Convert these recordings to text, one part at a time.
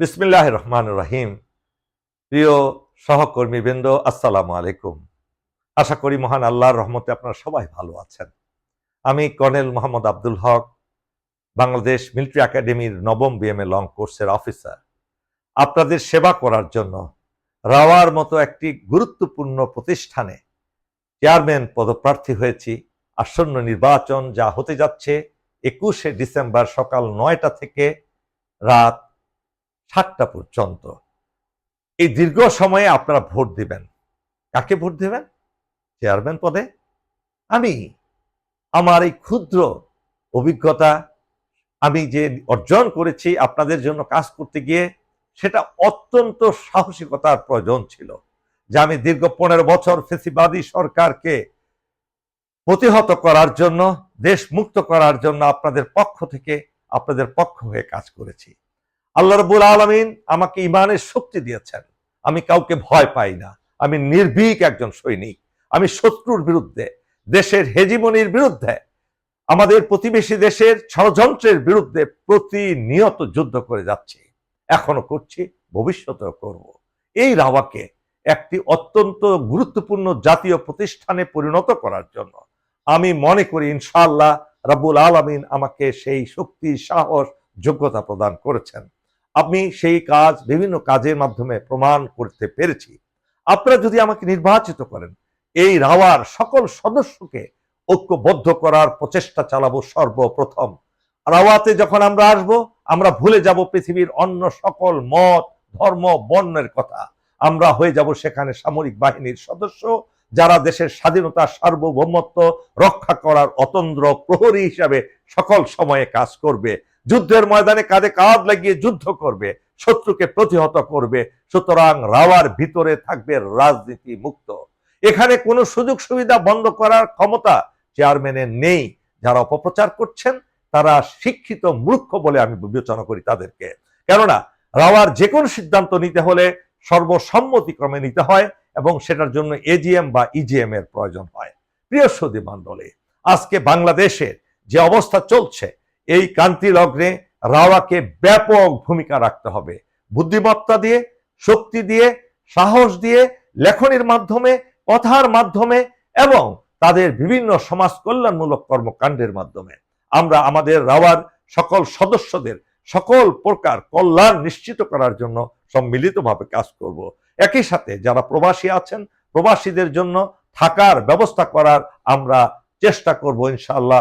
বিসমিল্লাহ রহমান রহিম প্রিয় সহকর্মীবৃন্দ, আসসালামু আলাইকুম। আশা করি মহান আল্লাহর রহমতে আপনারা সবাই ভালো আছেন। আমি কর্নেল মোহাম্মদ আব্দুল হক, বাংলাদেশ মিলিটারি একাডেমির নবম বিএমএ লং কোর্সের অফিসার। আপনাদের সেবা করার জন্য রাওয়ার মতো একটি গুরুত্বপূর্ণ প্রতিষ্ঠানে চেয়ারম্যান পদপ্রার্থী হয়েছি। আসন্ন নির্বাচন যা হতে যাচ্ছে একুশে ডিসেম্বর সকাল নয়টা থেকে রাত সাতটা পর্যন্ত। এই দীর্ঘ সময়ে আপনারা ভোট দিবেন। কাকে ভোট দেবেন? চেয়ারম্যান পদে? আমি। আমার এই ক্ষুদ্র অভিজ্ঞতা আমি যে অর্জন করেছি আপনাদের জন্য কাজ করতে গিয়ে, সেটা অত্যন্ত সাহসিকতার প্রয়োজন ছিল যে আমি দীর্ঘ পনেরো বছর ফেসিবাদী সরকারকে প্রতিহত করার জন্য দেশ মুক্ত করার জন্য আপনাদের পক্ষ থেকে, আপনাদের পক্ষ হয়ে কাজ করেছি। আল্লাহ রবুল আলমিন আমাকে ইমানের শক্তি দিয়েছেন। আমি কাউকে ভয় পাই না। আমি নির্ভীক একজন সৈনিক। আমি শত্রুর বিরুদ্ধে, দেশের হেজিমনির বিরুদ্ধে, আমাদের প্রতিবেশী দেশের ষড়যন্ত্রের বিরুদ্ধে প্রতিনিয়ত যুদ্ধ করে যাচ্ছি। এখনও করছি, ভবিষ্যতেও করব। এই রাওয়াকে একটি অত্যন্ত গুরুত্বপূর্ণ জাতীয় প্রতিষ্ঠানে পরিণত করার জন্য আমি মনে করি ইনশাআল্লাহ রাবুল আলমিন আমাকে সেই শক্তি, সাহস, যোগ্যতা প্রদান করেছেন। আমি সেই কাজ বিভিন্ন কাজের মাধ্যমে প্রমাণ করতে পেরেছি। আপনারা যদি আমাকে নির্বাচিত করেন, এই রাওয়ার সকল সদস্যকে ঐক্যবদ্ধ করার প্রচেষ্টা চালাবো সর্বপ্রথম। রাওয়াতে যখন আমরা আসব, আমরা ভুলে যাব পৃথিবীর অন্য সকল মত, ধর্ম, বর্ণের কথা। আমরা হয়ে যাব সেখানে সামরিক বাহিনীর সদস্য, যারা দেশের স্বাধীনতা, সার্বভৌমত্ব রক্ষা করার অতন্দ্র প্রহরী হিসাবে সকল সময়ে কাজ করবে। যুদ্ধের ময়দানে কাঁধে কাঁধ লাগিয়ে যুদ্ধ করবে, শত্রুকে প্রতিহত করবে, সুতরাং রাওয়ার ভিতরে থাকবে রাজনীতি মুক্ত এখানে কোনো সুযোগ সুবিধা বন্ধ করার ক্ষমতা চেয়ারম্যানের নেই। যারা অপপ্রচার করছেন, তারা শিক্ষিত মূর্খ বলে আমি বিবেচনা করি তাদেরকে। কেননা, রাওয়ার যে কোনো সিদ্ধান্ত নিতে হলে সর্বসম্মতিক্রমে নিতে হয় এবং সেটার জন্য এজিএম বা ইজিএম এর প্রয়োজন হয়। প্রিয় সদী মণ্ডলী আজকে বাংলাদেশের যে অবস্থা চলছে এই ক্রান্তি লগ্নে রাওয়াকে ব্যাপক ভূমিকা রাখতে হবে। বুদ্ধিমত্তা দিয়ে, শক্তি দিয়ে, সাহস দিয়ে, লেখনের মাধ্যমে, কথার মাধ্যমে এবং তাদের বিভিন্ন সমাজ কল্যাণমূলক কর্মকাণ্ডের মাধ্যমে। আমরা আমাদের রাওয়ার সকল সদস্যদের সকল প্রকার কল্যাণ নিশ্চিত করার জন্য সম্মিলিতভাবে কাজ করব। একই সাথে যারা প্রবাসী আছেন, প্রবাসীদের জন্য থাকার ব্যবস্থা করার আমরা চেষ্টা করব ইনশাআল্লাহ।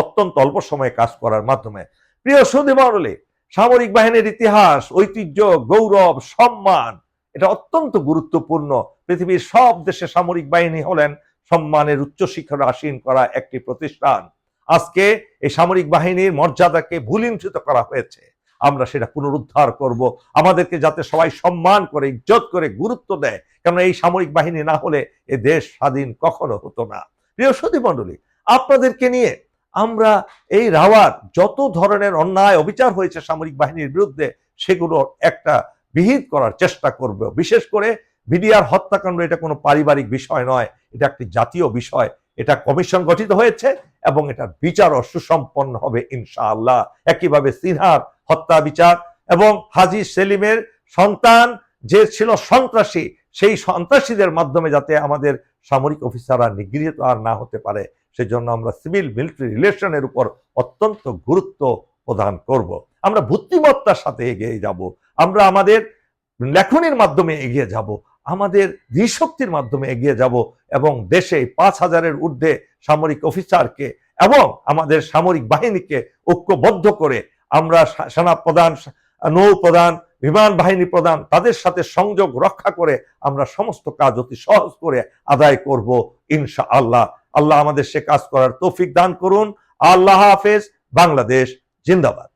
অত্যন্ত অল্প সময়ে কাজ করার মাধ্যমে। প্রিয় সুদী মণ্ডলী, সামরিক বাহিনীর ইতিহাস, ঐতিহ্য, গৌরব, সম্মান, এটা অত্যন্ত গুরুত্বপূর্ণ। পৃথিবীর সব দেশে সামরিক বাহিনী হলেন সম্মানের উচ্চ শিখরে আসীন করা একটি প্রতিষ্ঠান। আজকে এই সামরিক বাহিনীর মর্যাদাকে ভুলিঞ্চিত করা হয়েছে। আমরা সেটা পুনরুদ্ধার করব। আমাদেরকে যাতে সবাই সম্মান করে, ইজ্জত করে গুরুত্ব দেয়। কেননা এই সামরিক বাহিনী না হলে এ দেশ স্বাধীন কখনো হতো না। প্রিয় সতী মণ্ডলী, আপনাদেরকে নিয়ে আমরা এই রাওয়ার যত ধরনের অন্যায় অবিচার হয়েছে সামরিক বাহিনীর বিরুদ্ধে, সেগুলো একটা বিহিত করার চেষ্টা করবে। বিশেষ করে বিডিআর হত্যাকাণ্ড এটা কোনো পারিবারিক বিষয় নয়, এটা একটি জাতীয় বিষয়। এটা কমিশন গঠিত হয়েছে এবং এটার বিচারও সুসম্পন্ন হবে ইনশাআল্লাহ। একইভাবে সিনহার হত্যা বিচার এবং হাজি সেলিমের সন্তান যে ছিল সন্ত্রাসী, সেই সন্ত্রাসীদের মাধ্যমে যাতে আমাদের সামরিক অফিসাররা নিগৃহীত আর না হতে পারে, সেজন্য আমরা সিভিল মিলিটারি রিলেশনের উপর অত্যন্ত গুরুত্ব প্রদান করব। আমরা বুদ্ধিমত্তার সাথে এগিয়ে যাব আমরা আমাদের লেখনের মাধ্যমে এগিয়ে যাব, আমাদের ধীশক্তির মাধ্যমে এগিয়ে যাব এবং দেশে পাঁচ হাজারের ঊর্ধ্বে সামরিক অফিসারকে এবং আমাদের সামরিক বাহিনীকে ঐক্যবদ্ধ করে আমরা সেনা প্রধান নৌ প্রধান বিমান বাহিনী প্রধান তাদের সাথে সংযোগ রক্ষা করে আমরা সমস্ত কাজ অতি সহজ করে আদায় করব ইনশা আল্লাহ আল্লাহ আমাদের সে কাজ করার তৌফিক দান করুন। আল্লাহ হাফেজ। বাংলাদেশ জিন্দাবাদ।